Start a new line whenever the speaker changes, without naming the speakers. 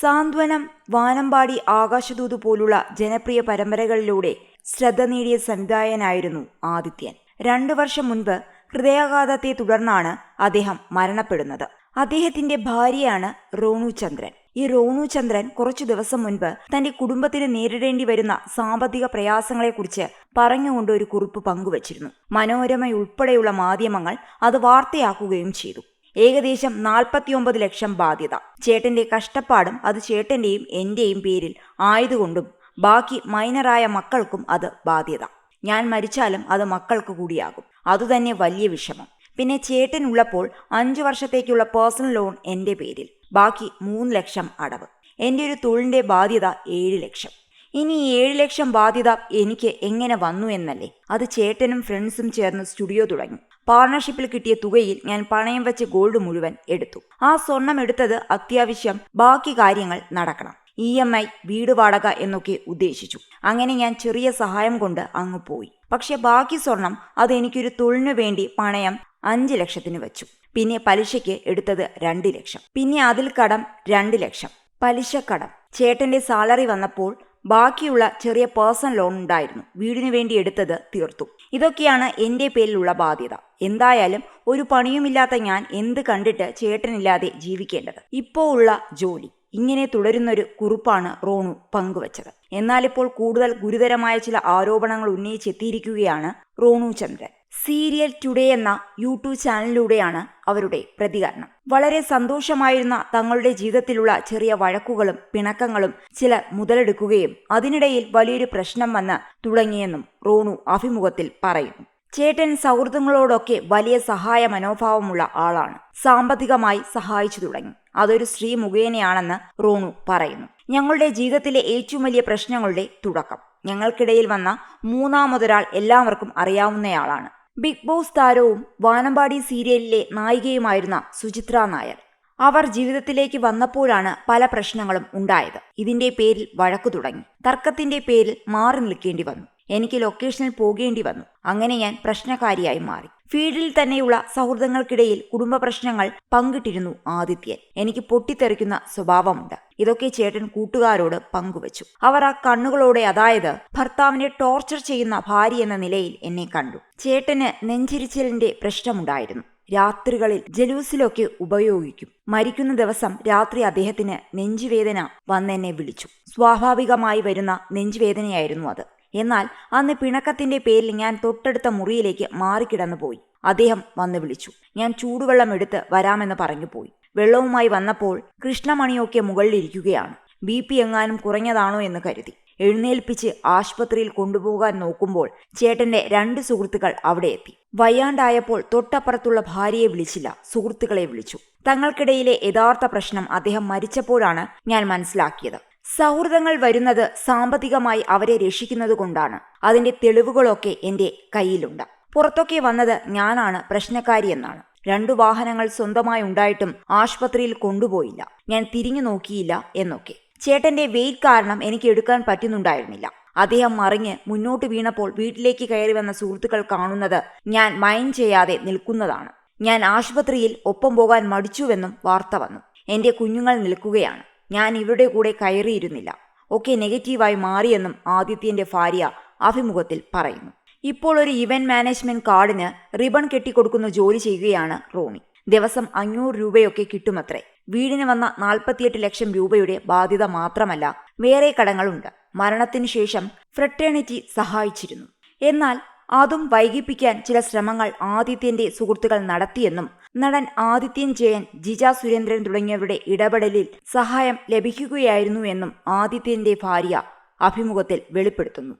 സാന്ത്വനം വാനമ്പാടി ആകാശദൂത് പോലുള്ള ജനപ്രിയ പരമ്പരകളിലൂടെ ശ്രദ്ധ നേടിയ സംവിധായകനായിരുന്നു ആദിത്യൻ. രണ്ടു വർഷം മുൻപ് ഹൃദയാഘാതത്തെ തുടർന്നാണ് അദ്ദേഹം മരണപ്പെടുന്നത്. അദ്ദേഹത്തിന്റെ ഭാര്യയാണ് റോണു ചന്ദ്രൻ. ഈ റോണു ചന്ദ്രൻ കുറച്ചു ദിവസം മുൻപ് തന്റെ കുടുംബത്തിന് നേരിടേണ്ടി വരുന്ന സാമ്പത്തിക പ്രയാസങ്ങളെക്കുറിച്ച് പറഞ്ഞുകൊണ്ട് ഒരു കുറിപ്പ് പങ്കുവച്ചിരുന്നു. മനോരമയുൾപ്പെടെയുള്ള മാധ്യമങ്ങൾ അത് വാർത്തയാക്കുകയും ചെയ്തു. ഏകദേശം നാൽപ്പത്തിയൊമ്പത് ലക്ഷം ബാധ്യത. ചേട്ടന്റെ കഷ്ടപ്പാടും അത് ചേട്ടന്റെയും എന്റെയും പേരിൽ ആയതുകൊണ്ടും ബാക്കി മൈനറായ മക്കൾക്കും അത് ബാധ്യത. ഞാൻ മരിച്ചാലും അത് മക്കൾക്ക് കൂടിയാകും. അതുതന്നെ വലിയ വിഷമം. പിന്നെ ചേട്ടൻ ഉള്ളപ്പോൾ അഞ്ചു വർഷത്തേക്കുള്ള പേഴ്സണൽ ലോൺ എന്റെ പേരിൽ. ബാക്കി മൂന്ന് ലക്ഷം അടവ്. എന്റെ ഒരു തൊഴിലിന്റെ ബാധ്യത ഏഴ് ലക്ഷം. ഇനി ഏഴ് ലക്ഷം ബാധ്യത എനിക്ക് എങ്ങനെ വന്നു എന്നല്ലേ? അത് ചേട്ടനും ഫ്രണ്ട്സും ചേർന്ന് സ്റ്റുഡിയോ തുടങ്ങി. പാർട്ണർഷിപ്പിൽ കിട്ടിയ തുകയിൽ ഞാൻ പണയം വെച്ച് ഗോൾഡ് മുഴുവൻ എടുത്തു. ആ സ്വർണം എടുത്തത് അത്യാവശ്യം ബാക്കി കാര്യങ്ങൾ നടക്കണം. ഇ എം ഐ വീട് വാടക എന്നൊക്കെ ഉദ്ദേശിച്ചു. അങ്ങനെ ഞാൻ ചെറിയ സഹായം കൊണ്ട് അങ്ങ് പോയി. പക്ഷെ ബാക്കി സ്വർണം അത് എനിക്കൊരു തൊഴിലിനു വേണ്ടി പണയം അഞ്ച് ലക്ഷത്തിന് വെച്ചു. പിന്നെ പലിശയ്ക്ക് എടുത്തത് രണ്ട് ലക്ഷം. പിന്നെ അതിൽ കടം രണ്ട് ലക്ഷം. പലിശ കടം. ചേട്ടന്റെ സാലറി വന്നപ്പോൾ ബാക്കിയുള്ള ചെറിയ പേഴ്സണൽ ലോൺ ഉണ്ടായിരുന്നു. വീടിനു വേണ്ടി എടുത്തത് തീർത്തു. ഇതൊക്കെയാണ് എന്റെ പേരിലുള്ള ബാധ്യത. എന്തായാലും ഒരു പണിയുമില്ലാത്ത ഞാൻ എന്ത് കണ്ടിട്ട് ചേട്ടനില്ലാതെ ജീവിക്കേണ്ടത്? ഇപ്പോൾ ഉള്ള ജോലി. ഇങ്ങനെ തുടരുന്നൊരു കുറിപ്പാണ് റോണു പങ്കുവച്ചത്. എന്നാലിപ്പോൾ കൂടുതൽ ഗുരുതരമായ ചില ആരോപണങ്ങൾ ഉന്നയിച്ചെത്തിയിരിക്കുകയാണ് റോണു ചന്ദ്രൻ. സീരിയൽ ടുഡേ എന്ന യൂട്യൂബ് ചാനലിലൂടെയാണ് അവരുടെ പ്രതികരണം. വളരെ സന്തോഷമായിരുന്ന തങ്ങളുടെ ജീവിതത്തിലുള്ള ചെറിയ വഴക്കുകളും പിണക്കങ്ങളും ചിലർ മുതലെടുക്കുകയും അതിനിടയിൽ വലിയൊരു പ്രശ്നം വന്ന് തുടങ്ങിയെന്നും റോണു അഭിമുഖത്തിൽ പറയുന്നു. ചേട്ടൻ സൗഹൃദങ്ങളോടൊക്കെ വലിയ സഹായ മനോഭാവമുള്ള ആളാണ്. സാമ്പത്തികമായി സഹായിച്ചു തുടങ്ങി. അതൊരു സ്ത്രീ മുഖേനയാണെന്ന് റോണു പറയുന്നു. ഞങ്ങളുടെ ജീവിതത്തിലെ ഏറ്റവും വലിയ പ്രശ്നങ്ങളുടെ തുടക്കം. ഞങ്ങൾക്കിടയിൽ വന്ന മൂന്നാമതൊരാൾ എല്ലാവർക്കും അറിയാവുന്നയാളാണ്. ബിഗ് ബോസ് താരവും വാനമ്പാടി സീരിയലിലെ നായികയുമായിരുന്ന സുചിത്ര നായർ. അവർ ജീവിതത്തിലേക്ക് വന്നപ്പോഴാണ് പല പ്രശ്നങ്ങളും ഉണ്ടായത്. ഇതിന്റെ പേരിൽ വഴക്കു തുടങ്ങി. തർക്കത്തിന്റെ പേരിൽ മാറി നിൽക്കേണ്ടി വന്നു. എനിക്ക് ലൊക്കേഷനിൽ പോകേണ്ടി വന്നു. അങ്ങനെ ഞാൻ പ്രശ്നകാരിയായി മാറി. ഫീൽഡിൽ തന്നെയുള്ള സൗഹൃദങ്ങൾക്കിടയിൽ കുടുംബ പ്രശ്നങ്ങൾ പങ്കിട്ടിരുന്നു ആദിത്യൻ. എനിക്ക് പൊട്ടിത്തെറിക്കുന്ന സ്വഭാവമുണ്ട്. ഇതൊക്കെ ചേട്ടൻ കൂട്ടുകാരോട് പങ്കുവച്ചു. അവർ ആ കണ്ണുകളോടെ അതായത് ഭർത്താവിനെ ടോർച്ചർ ചെയ്യുന്ന ഭാര്യ എന്ന നിലയിൽ എന്നെ കണ്ടു. ചേട്ടന് നെഞ്ചിരിച്ചലിന്റെ പ്രശ്നമുണ്ടായിരുന്നു. രാത്രികളിൽ ജലൂസിലൊക്കെ ഉപയോഗിക്കും. മരിക്കുന്ന ദിവസം രാത്രി അദ്ദേഹത്തിന് നെഞ്ചുവേദന വന്നെന്നെ വിളിച്ചു. സ്വാഭാവികമായി വരുന്ന നെഞ്ചുവേദനയായിരുന്നു അത്. എന്നാൽ അന്ന് പിണക്കത്തിന്റെ പേരിൽ ഞാൻ തൊട്ടടുത്ത മുറിയിലേക്ക് മാറിക്കിടന്നു പോയി അദ്ദേഹം വന്ന് വിളിച്ചു. ഞാൻ ചൂടുവെള്ളം എടുത്ത് വരാമെന്ന് പറഞ്ഞു പോയി വെള്ളവുമായി വന്നപ്പോൾ കൃഷ്ണമണിയൊക്കെ മുകളിലിരിക്കുകയാണ്. ബി പി എങ്ങാനും കുറഞ്ഞതാണോ എന്ന് കരുതി. എഴുന്നേൽപ്പിച്ച് ആശുപത്രിയിൽ കൊണ്ടുപോകാൻ നോക്കുമ്പോൾ ചേട്ടന്റെ രണ്ട് സുഹൃത്തുക്കൾ അവിടെ എത്തി. വയ്യാണ്ടായപ്പോൾ തൊട്ടപ്പുറത്തുള്ള ഭാര്യയെ വിളിച്ചില്ല സുഹൃത്തുക്കളെ വിളിച്ചു. തങ്ങൾക്കിടയിലെ യഥാർത്ഥ പ്രശ്നം അദ്ദേഹം മരിച്ചപ്പോഴാണ് ഞാൻ മനസ്സിലാക്കിയത്. സൗഹൃദങ്ങൾ വരുന്നത് സാമ്പത്തികമായി അവരെ രക്ഷിക്കുന്നത് കൊണ്ടാണ് അതിന്റെ തെളിവുകളൊക്കെ എന്റെ കയ്യിലുണ്ട്. പുറത്തൊക്കെ വന്നത് ഞാനാണ് പ്രശ്നക്കാരിയെന്നാണ് രണ്ടു വാഹനങ്ങൾ സ്വന്തമായി ഉണ്ടായിട്ടും ആശുപത്രിയിൽ കൊണ്ടുപോയില്ല. ഞാൻ തിരിഞ്ഞു നോക്കിയില്ല എന്നൊക്കെ. ചേട്ടന്റെ വെയിറ്റ് കാരണം എനിക്ക് എടുക്കാൻ പറ്റുന്നുണ്ടായിരുന്നില്ല. അദ്ദേഹം മറിഞ്ഞ് മുന്നോട്ട് വീണപ്പോൾ വീട്ടിലേക്ക് കയറി വന്ന സുഹൃത്തുക്കൾ കാണുന്നത് ഞാൻ മൈൻഡ് ചെയ്യാതെ നിൽക്കുന്നതാണ്. ഞാൻ ആശുപത്രിയിൽ ഒപ്പം പോകാൻ മടിച്ചുവെന്നും വാർത്ത വന്നു. എന്റെ കുഞ്ഞുങ്ങൾ നിൽക്കുകയാണ്. ഞാൻ ഇവരുടെ കൂടെ കയറിയിരുന്നില്ല. ഒക്കെ നെഗറ്റീവായി മാറിയെന്നും ആദിത്യന്റെ ഭാര്യ അഭിമുഖത്തിൽ പറയുന്നു. ഇപ്പോൾ ഒരു ഇവന്റ് മാനേജ്മെന്റ് കാർഡിന് റിബൺ കെട്ടിക്കൊടുക്കുന്ന ജോലി ചെയ്യുകയാണ് റോണി. ദിവസം അഞ്ഞൂറ് രൂപയൊക്കെ കിട്ടുമത്രേ. വീടിന് വന്ന നാൽപ്പത്തിയെട്ട് ലക്ഷം രൂപയുടെ ബാധ്യത മാത്രമല്ല വേറെ കടങ്ങളുണ്ട്. മരണത്തിനു ശേഷം ഫ്രട്ടേണിറ്റി സഹായിച്ചിരുന്നു. എന്നാൽ അതും വൈകിപ്പിക്കാൻ ചില ശ്രമങ്ങൾ ആദിത്യന്റെ സുഹൃത്തുക്കൾ നടത്തിയെന്നും നടൻ ആദിത്യൻ ജയൻ ജിജ സുരേന്ദ്രൻ തുടങ്ങിയവരുടെ ഇടപെടലിൽ സഹായം ലഭിക്കുകയായിരുന്നുവെന്നും ആദിത്യന്റെ ഭാര്യ അഭിമുഖത്തിൽ വെളിപ്പെടുത്തുന്നു.